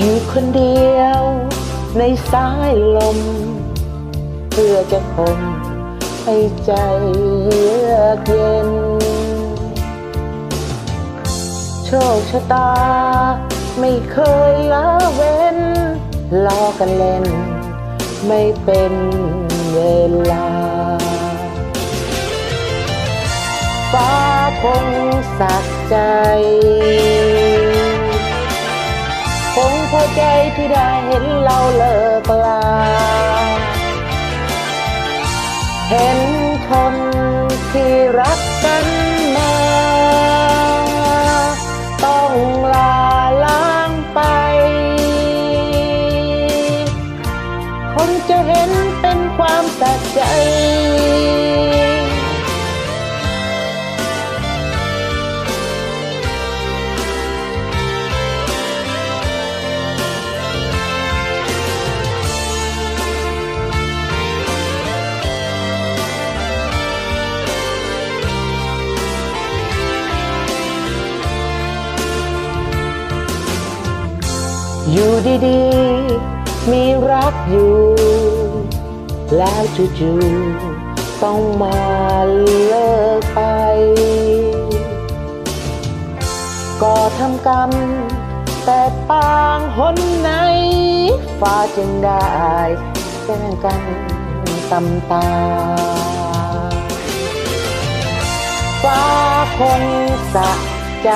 ยู่คนเดียวในสายลม เพื่อจะคมให้ใจเยือกเย็น โชคชะตาไม่เคยละเว้นล้อกันเล่น ไม่เป็นเวลา ฟ้าคงสักใจ ใจที่ได้เห็นเราเลิกลา เห็นคนที่รักกันมา ต้องลาล้างไปคงจะเห็นเป็นความสักใจ อยู่ดีๆ มีรักอยู่ แล้วจู่ๆต้องมาเลิกไป ก็ทำกรรม แต่ปางหนไหน ฟ้าจึงได้แกล้งกันตำตา ฟ้าคงสะใจ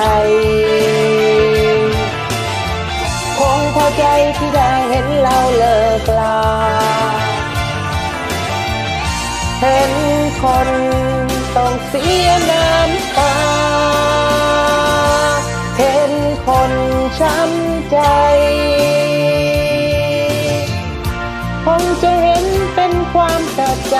พอใจที่ได้เห็นเราเลิกลา เห็นคนต้องเสียน้ำตา เห็นคนช้ำใจ คงจะเห็นเป็นความสะใจ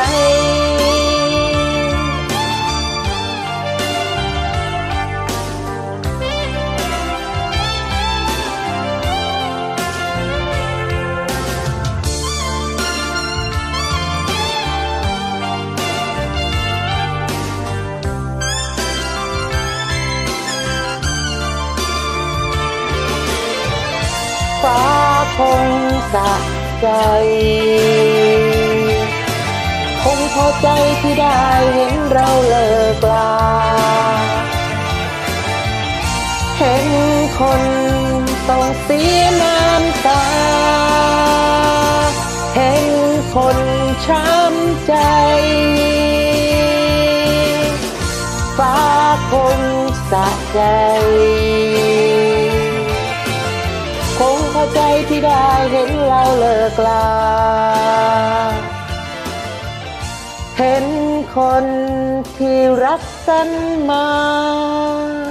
ฟ้าคงสะใจ คงพอใจที่ได้เห็นเราเลิกลา เห็นคนต้องเสียน้ำตา เห็นคนช้ำใจฟ้าคงสะใจ ห็นเราเลิกลา เห็นคนที่รักกันมาต้องลา